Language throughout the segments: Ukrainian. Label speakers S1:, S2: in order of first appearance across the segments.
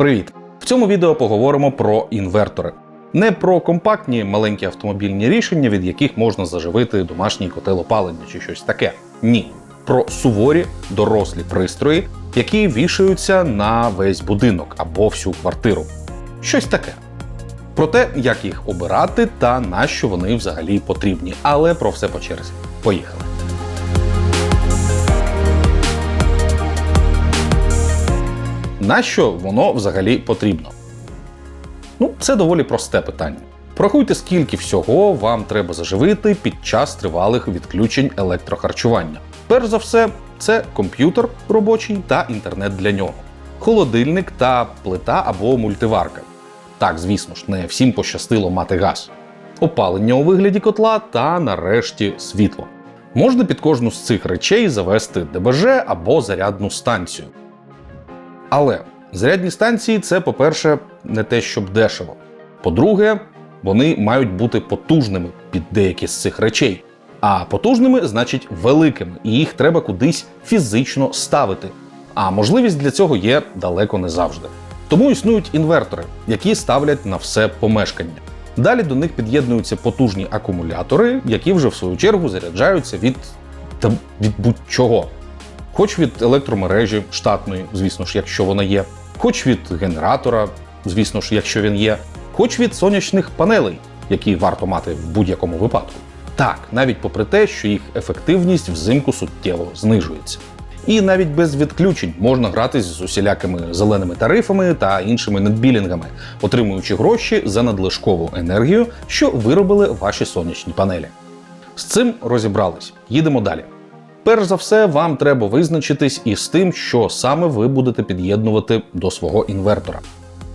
S1: Привіт! В цьому відео поговоримо про інвертори. Не про компактні маленькі автомобільні рішення, від яких можна заживити домашній котел опалення чи щось таке. Ні. Про суворі дорослі пристрої, які вішаються на весь будинок або всю квартиру. Щось таке. Про те, як їх обирати та на що вони взагалі потрібні. Але про все по черзі. Поїхали. На що воно взагалі потрібно? Ну, це доволі просте питання. Порахуйте, скільки всього вам треба заживити під час тривалих відключень електрохарчування. Перш за все, це комп'ютер робочий та інтернет для нього, холодильник та плита або мультиварка. Так, звісно ж, не всім пощастило мати газ, опалення у вигляді котла та нарешті світло. Можна під кожну з цих речей завести ДБЖ або зарядну станцію. Але зарядні станції це, по-перше, не те, щоб дешево. По-друге, вони мають бути потужними під деякі з цих речей. А потужними значить великими, і їх треба кудись фізично ставити. А можливість для цього є далеко не завжди. Тому існують інвертори, які ставлять на все помешкання. Далі до них під'єднуються потужні акумулятори, які вже в свою чергу заряджаються від, від будь-чого хоч від електромережі штатної, звісно ж, якщо вона є, хоч від генератора, звісно ж, якщо він є, хоч від сонячних панелей, які варто мати в будь-якому випадку. Так, навіть попри те, що їх ефективність взимку суттєво знижується. І навіть без відключень можна гратись з усілякими зеленими тарифами та іншими нетбілінгами, отримуючи гроші за надлишкову енергію, що виробили ваші сонячні панелі. З цим розібрались. Їдемо далі. Перш за все, вам треба визначитись із тим, що саме ви будете під'єднувати до свого інвертора.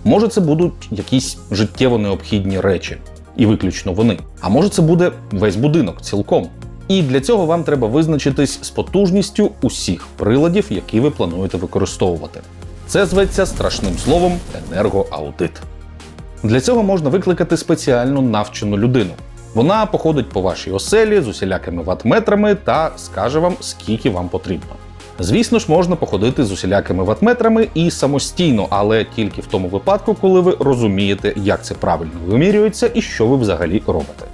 S1: Може, це будуть якісь життєво необхідні речі, і виключно вони. А може, це буде весь будинок цілком. І для цього вам треба визначитись з потужністю усіх приладів, які ви плануєте використовувати. Це зветься страшним словом енергоаудит. Для цього можна викликати спеціально навчену людину. Вона походить по вашій оселі з усілякими ватметрами та скаже вам, скільки вам потрібно. Звісно ж, можна походити з усілякими ватметрами і самостійно, але тільки в тому випадку, коли ви розумієте, як це правильно вимірюється і що ви взагалі робите.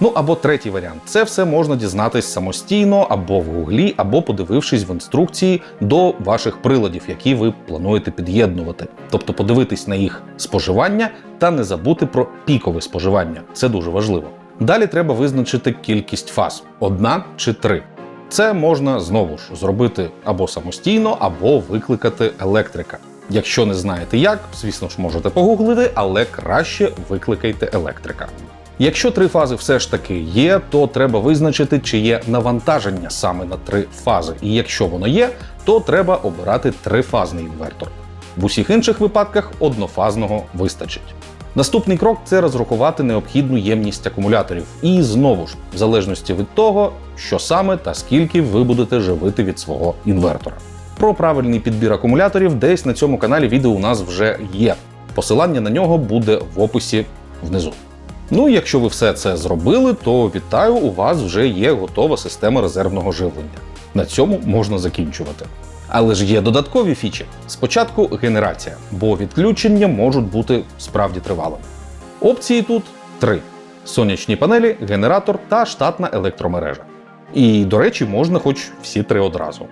S1: Ну або третій варіант це все можна дізнатись самостійно або в гуглі, або подивившись в інструкції до ваших приладів, які ви плануєте під'єднувати, тобто подивитись на їх споживання та не забути про пікове споживання. Це дуже важливо. Далі треба визначити кількість фаз одна чи три. Це можна знову ж зробити або самостійно, або викликати електрика. Якщо не знаєте як, звісно ж можете погуглити, але краще викликайте електрика. Якщо три фази все ж таки є, то треба визначити, чи є навантаження саме на три фази. І якщо воно є, то треба обирати трифазний інвертор. В усіх інших випадках однофазного вистачить. Наступний крок це розрахувати необхідну ємність акумуляторів. І знову ж, в залежності від того, що саме та скільки ви будете живити від свого інвертора. Про правильний підбір акумуляторів десь на цьому каналі відео у нас вже є. Посилання на нього буде в описі внизу. Ну, якщо ви все це зробили, то вітаю, у вас вже є готова система резервного живлення. На цьому можна закінчувати. Але ж є додаткові фічі. Спочатку генерація, бо відключення можуть бути справді тривалими. Опції тут три: сонячні панелі, генератор та штатна електромережа. І, до речі, можна хоч всі три одразу.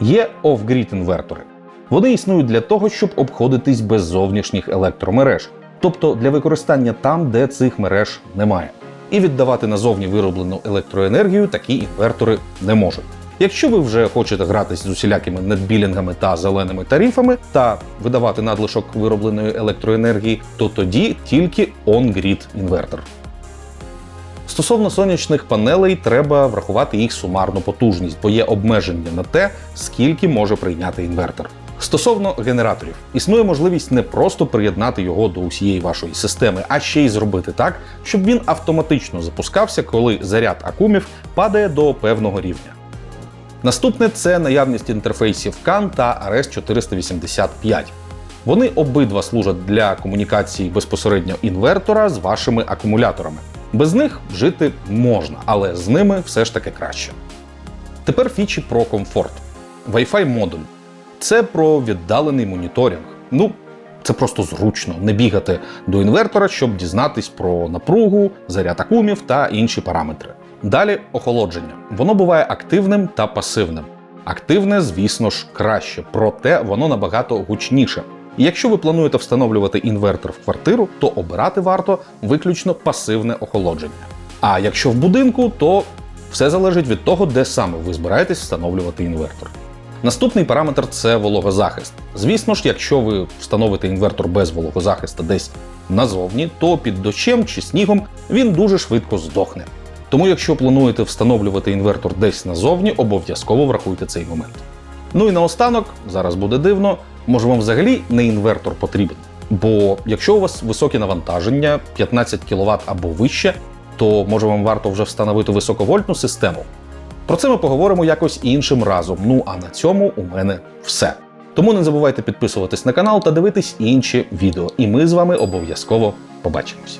S1: Є off-grid інвертори. Вони існують для того, щоб обходитись без зовнішніх електромереж, тобто для використання там, де цих мереж немає і віддавати назовні вироблену електроенергію такі інвертори не можуть. Якщо ви вже хочете гратись з усілякими нетбілінгами та зеленими тарифами та видавати надлишок виробленої електроенергії, то тоді тільки on-grid інвертор. Стосовно сонячних панелей, треба врахувати їх сумарну потужність, бо є обмеження на те, скільки може прийняти інвертор. Стосовно генераторів, існує можливість не просто приєднати його до усієї вашої системи, а ще й зробити так, щоб він автоматично запускався, коли заряд акумів падає до певного рівня. Наступне це наявність інтерфейсів CAN та RS485. Вони обидва служать для комунікації безпосередньо інвертора з вашими акумуляторами. Без них жити можна, але з ними все ж таки краще. Тепер фічі про комфорт. Wi-Fi модуль це про віддалений моніторинг. Ну, це просто зручно не бігати до інвертора, щоб дізнатись про напругу, заряд акумів та інші параметри. Далі охолодження. Воно буває активним та пасивним. Активне, звісно ж, краще, проте воно набагато гучніше. І якщо ви плануєте встановлювати інвертор в квартиру, то обирати варто виключно пасивне охолодження. А якщо в будинку, то все залежить від того, де саме ви збираєтесь встановлювати інвертор. Наступний параметр це вологозахист. Звісно ж, якщо ви встановите інвертор без вологозахисту десь назовні, то під дощем чи снігом він дуже швидко здохне. Тому, якщо плануєте встановлювати інвертор десь назовні, обов'язково врахуйте цей момент. Ну і наостанок, зараз буде дивно, може вам взагалі не інвертор потрібен. Бо якщо у вас високі навантаження 15 кВт або вище, то може вам варто вже встановити високовольтну систему. Про це ми поговоримо якось іншим разом. Ну а на цьому у мене все. Тому не забувайте підписуватись на канал та дивитись інші відео. І ми з вами обов'язково побачимося.